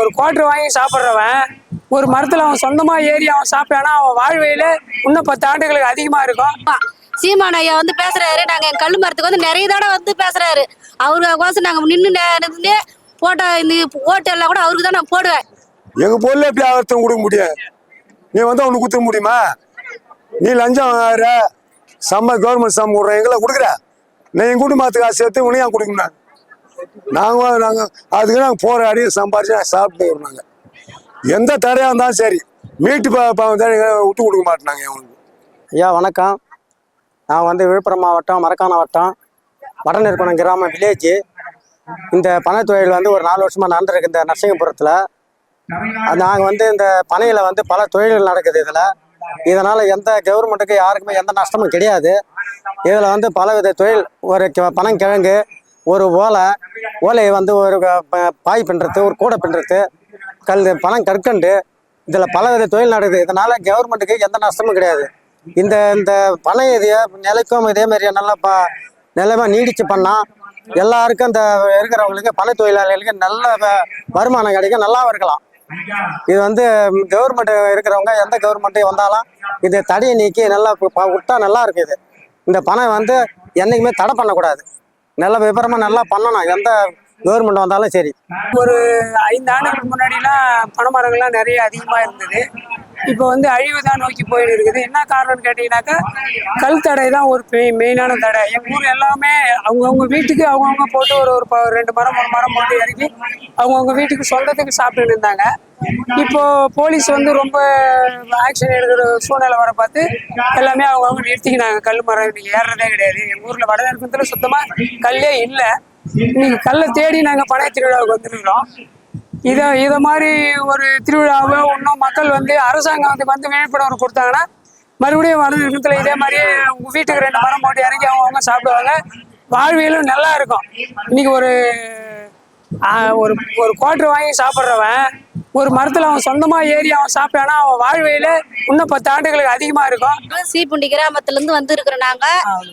ஒரு குவார்டர் வாங்கி சாப்பிட்றவன் ஒரு மரத்துல அவன் சொந்தமா ஏறி அவன் சாப்பிட்டானா அவன் வாழ்வையில இன்னும் பத்து ஆண்டுகளுக்கு அதிகமா இருக்கும். சீமான் ஐயா வந்து பேசுறாரு நாங்க எங்க கல்லு மரத்துக்கு வந்து நிறைய தடவை வந்து பேசுறாரு. அவருக்கோசம் நாங்க நின்று போட்டோ இந்த ஓட்டு எல்லாம் கூட அவருக்கு தான் நான் போடுவேன். எங்க பொருள் எப்படி ஒருத்தன் கொடுக்க முடியும் நீ வந்து அவனுக்கு கொடுத்துக்க முடியுமா? நீ லஞ்சம் வாங்குற சம்ம கவர்மெண்ட் சம்ம விடுற எங்களை கொடுக்குற. நான் என் குடும்பத்துக்கு காசு சேர்த்து உனையும் கொடுக்கணும் நாங்கள் நாங்கள் அதுக்கு நாங்கள் போராடி சம்பாரிச்சு நாங்கள் சாப்பிட்டு வரோம் நாங்கள் எந்த தடையாக இருந்தாலும் சரி. மீட்டு பா விட்டு கொடுக்க மாட்டேனாங்க அவங்களுக்கு ஐயா வணக்கம். நான் வந்து விழுப்புரம் மாவட்டம் மரக்கான வட்டம் வடநெற்குணம் கிராமம் வில்லேஜ். இந்த பனை தொழில் வந்து ஒரு நாலு வருஷமாக நடந்துருக்கு இந்த நரசிங்கபுரத்தில். நாங்கள் வந்து இந்த பனையில் வந்து பல தொழில்கள் நடக்குது இதில். இதனால் எந்த கவர்மெண்ட்டுக்கு யாருக்குமே எந்த நஷ்டமும் கிடையாது. இதில் வந்து பலவித தொழில் ஒரு பனங்கிழங்கு ஒரு ஓலை ஓலையை வந்து ஒரு பாய் பின்னுறது ஒரு கூடை பின்னுறது கல் பணம் கற்கண்டு இதில் பலவித தொழில் நடக்குது. இதனால் கவர்மெண்ட்டுக்கு எந்த நஷ்டமும் கிடையாது. இந்த இந்த பனை இதைய நிலைக்கும் இதே மாதிரி நல்லா ப நிலைமை நீடிச்சு பண்ணால் எல்லாருக்கும் இந்த இருக்கிறவங்களுக்கு பனை தொழிலாளிகளுக்கு நல்ல வருமானம் கிடைக்கும் நல்லாவும் இருக்கலாம். இது வந்து கவர்மெண்ட் இருக்கிறவங்க எந்த கவர்மெண்ட் வந்தாலும் இது தடையை நீக்கி நல்லா விட்டா நல்லா இருக்குது இந்த பணம் வந்து என்றைக்குமே தடை பண்ணக்கூடாது. நல்ல விவரமா நல்லா பண்ணணும். எந்த கவர்மெண்ட் வந்தாலும் சரி. ஒரு ஐந்து ஆண்டுகளுக்கு முன்னாடிலாம் பனைமரங்கள்லாம் நிறைய அதிகமா இருந்தது. இப்போ வந்து அழிவு தான் நோக்கி போயிட்டு இருக்குது. என்ன காரணம்னு கேட்டீங்கன்னாக்கா கல் தடை தான் ஒரு மெயினான தடை. எங்கள் ஊர் எல்லாமே அவங்கவுங்க வீட்டுக்கு அவங்கவுங்க போட்டு ஒரு ஒரு ரெண்டு மரம் மூணு மரம் போட்டு இறக்கி அவங்கவுங்க வீட்டுக்கு சொந்தத்துக்கு சாப்பிட்டுட்டு இருந்தாங்க. இப்போ போலீஸ் வந்து ரொம்ப ஆக்ஷன் எடுக்கிற சூழ்நிலை வர பார்த்து எல்லாமே அவங்கவுங்க நிறுத்திக்கினாங்க. கல் மரம் இன்னைக்கு ஏறுறதே கிடையாது. எங்கள் ஊரில் வடநெருக்கத்தில் சுத்தமாக கல்லே இல்லை. இன்னைக்கு கல்லை தேடி நாங்கள் பழைய திருவிழாவுக்கு வந்துருக்கிறோம். இதை இதை மாதிரி ஒரு திருவிழாவை இன்னும் மக்கள் வந்து அரசாங்கம் வந்து வந்து விழிப்புணர்வு கொடுத்தாங்கன்னா மறுபடியும் வடநெருக்கத்தில் இதே மாதிரியே உங்கள் வீட்டுக்கு ரெண்டு மரம் போட்டு இறங்கி அவங்கவுங்க சாப்பிடுவாங்க. வாழ்வியலும் நல்லா இருக்கும். இன்னைக்கு ஒரு ஒரு ஒரு குவார்டர் வாங்கி சாப்பிட்றவன் ஒரு மரத்துல அவன் சொந்தமா ஏறி அவன் சாப்பிட்டானா அவன் வாழ்வையில இன்னும் பத்து ஆண்டுகளுக்கு அதிகமா இருக்கும். சீப்புண்டி கிராமத்துல இருந்து வந்து இருக்கிறோம் நாங்க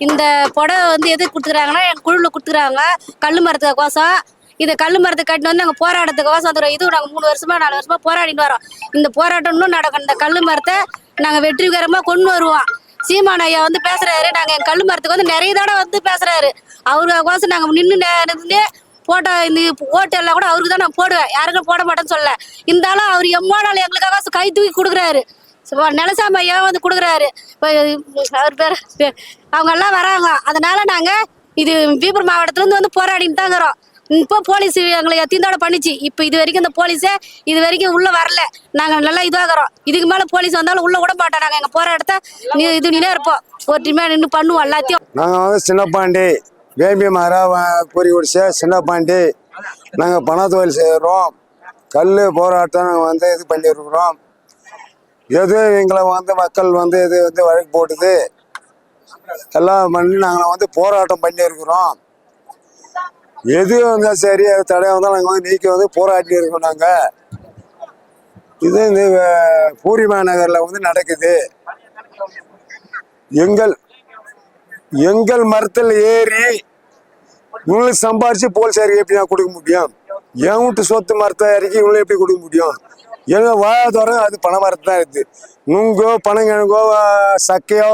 இந்த புடவை வந்து எதுக்கு கொடுத்துக்கிறாங்கன்னா என் குழுல கொடுத்துக்கிறாங்க. கல்லு மரத்துக்கோசம் இதை கல்லு மரத்தை கட்டிட்டு வந்து நாங்கள் போராட்டத்துக்கு அது இது நாங்கள் மூணு வருஷமா நாலு வருஷமா போராடிட்டு வரோம். இந்த போராட்டம்னு இன்னும் நடக்கும். இந்த கல்லு மரத்தை நாங்கள் வெற்றிகரமாக கொண்டு வருவோம். சீமான் ஐயா வந்து பேசுறாரு நாங்கள் எங்கள் கல் மரத்துக்கு வந்து நிறைய தடவை வந்து பேசுறாரு. அவருக்கோசம் நாங்கள் நின்று நின்று போட்டோ இந்த ஓட்டு எல்லாம் கூட அவருக்கு தான் நான் போடுவேன். யாருக்கும் போட மாட்டேன்னு சொல்ல. இருந்தாலும் அவர் எம்மாடால் எங்களுக்காக கை தூக்கி கொடுக்குறாரு. நிலசாமி ஐயா வந்து கொடுக்குறாரு. அவர் பேர் அவங்க எல்லாம் வராங்க. அதனால நாங்கள் இது விழுப்புரம் மாவட்டத்துலேருந்து வந்து போராடின்னு தான் இருக்கிறோம். இப்போ போலீஸ் எங்களை எத்தியந்தோட பண்ணிச்சு. இப்போ இது வரைக்கும் இந்த போலீஸே இது வரைக்கும் உள்ளே வரல. நாங்கள் நல்லா இதாகிறோம். இதுக்கு மேலே போலீஸ் வந்தாலும் உள்ளே விட மாட்டோம் நாங்கள் எங்கள் போராட்டத்தை நீ இது நின்று இருப்போம். ஒற்றுமையாக நின்று பண்ணுவோம் எல்லாத்தையும். நாங்கள் வந்து சின்னப்பாண்டி வேம்பி மரம் பொறி குடிச்ச சின்னப்பாண்டி. நாங்கள் பண தொழில் செய்கிறோம் கல் போராட்டம் நாங்கள் வந்து இது பண்ணியிருக்கிறோம் எது எங்களை வந்து மக்கள் வந்து இது வந்து வழக்கு போட்டுது. எல்லாம் பண்ணி நாங்கள் வந்து போராட்டம் பண்ணியிருக்கிறோம் எது வந்தால் சரி அது தடையாக வந்தால் நாங்கள் வந்து நீக்கி வந்து போராட்டி இருக்கோம் நாங்கள் இது இந்த பூரிமா நகரில் வந்து நடக்குது. எங்கள் எங்கள் மரத்தில் ஏறி இவங்களுக்கு சம்பாரிச்சு போலீஸாருக்கு எப்படி நான் கொடுக்க முடியும்? என் வீட்டு சொத்து மரத்தை இறக்கி இவங்களை எப்படி கொடுக்க முடியும்? எங்க வாழ்வாதாரம் அது பனை மரத்து தான் இருக்குது நுங்கோ பனங்கிழங்கோ சக்கையோ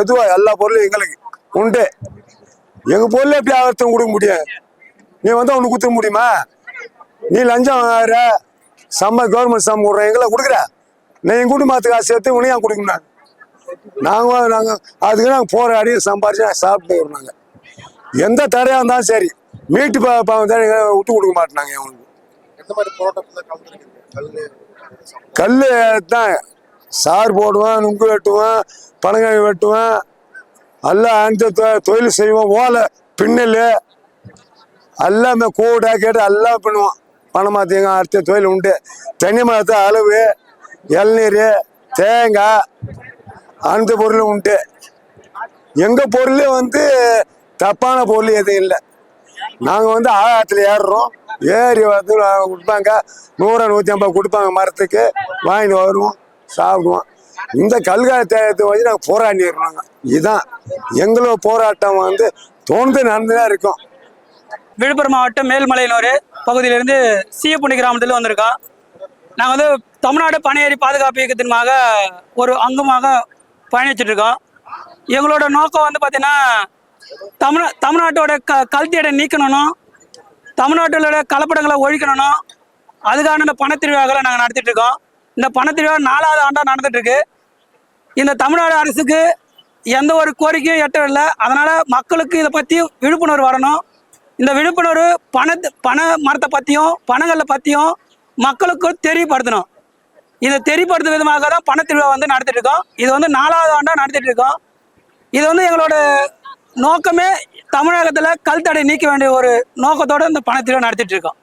எதுவோ எல்லா பொருளும் எங்களுக்கு உண்டு. எங்க பொருள் எப்படி ஒருத்தன் கொடுக்க முடியும்? நீ வந்து அவனுக்கு கொடுத்துக்க முடியுமா? நீ லஞ்சம் வாங்குற சம்ம கவர்மெண்ட் சம்ம விடுற எங்களை கொடுக்குற? நான் என் குடும்பத்துக்கு காசு சேர்த்து உனையும் கொடுக்கணும் நாங்கள் நாங்கள் அதுக்கு நாங்கள் போராடி சம்பாரிச்சு நாங்கள் சாப்பிட்டு வரோம் நாங்கள் எந்த தடையாக இருந்தாலும் சரி. மீட்டு பா தான் எங்களை விட்டு கொடுக்க மாட்டேனாங்க அவனுக்கு கல் தான் சார் போடுவேன் நுங்கு வெட்டுவேன் பனங்காய் வெட்டுவேன். எல்லாம் அந்த தொ- தொழில் செய்வோம் ஓலை பின்னல். எல்லாமே கூடா கேட்டு எல்லாம் பண்ணுவோம். பணமாத்தியங்க அடுத்த தொழில் உண்டு. தனி மரத்தை அளவு இளநீர் தேங்காய் அந்த பொருளும் உண்டு. எங்கள் பொருள் வந்து தப்பான பொருள் எதுவும் இல்லை. நாங்கள் வந்து ஆழத்தில் ஏறுறோம். ஏறி வந்து கொடுப்பாங்க. நூறு நூற்றி ஐம்பது கொடுப்பாங்க மரத்துக்கு. வாங்கிட்டு வருவோம் சாப்பிடுவோம். இந்த கல்காலத்தை வச்சு நாங்கள் போராடி இருக்கிறோங்க இதுதான் எங்களோட போராட்டம் வந்து தோன்று நடந்துதான் இருக்கும். விழுப்புரம் மாவட்டம் மேல்மலையனூர் பகுதியிலிருந்து சீயப்புண்டி கிராமத்தில் வந்திருக்கோம். நாங்கள் வந்து தமிழ்நாடு பனையேறி பாதுகாப்பு இயக்கத்தின்மாக ஒரு அங்கமாக பயணிச்சுட்டு இருக்கோம் எங்களோட நோக்கம் வந்து பார்த்தீங்கன்னா தமிழ் தமிழ்நாட்டோட க கல்தியடை நீக்கணும் தமிழ்நாட்டோட கலப்படங்களை ஒழிக்கணும். அதுக்கான இந்த பணத்திருவிழாக்களை நாங்கள் நடத்திட்டு இருக்கோம் இந்த பணத்திருவிழா நாலாவது ஆண்டாக நடந்துட்டு இருக்கு இந்த தமிழ்நாடு அரசுக்கு எந்த ஒரு கோரிக்கையும் எட்டவில்லை. அதனால் மக்களுக்கு இதை பற்றி விழிப்புணர்வு வரணும். இந்த விழிப்புணர்வு பணத்து பண மரத்தை பற்றியும் பணங்களை பற்றியும் மக்களுக்கு தெரியப்படுத்தணும். இதை தெரியப்படுத்தும் விதமாக தான் பணத்திருவிழா வந்து நடத்திட்டு இருக்கோம். இது வந்து நாலாவது ஆண்டாக நடத்திட்டு இருக்கோம். இது வந்து எங்களோட நோக்கமே தமிழகத்தில் கல் தடை நீக்க வேண்டிய ஒரு நோக்கத்தோட இந்த பணத்திருவிழா நடத்திட்டு இருக்கோம்.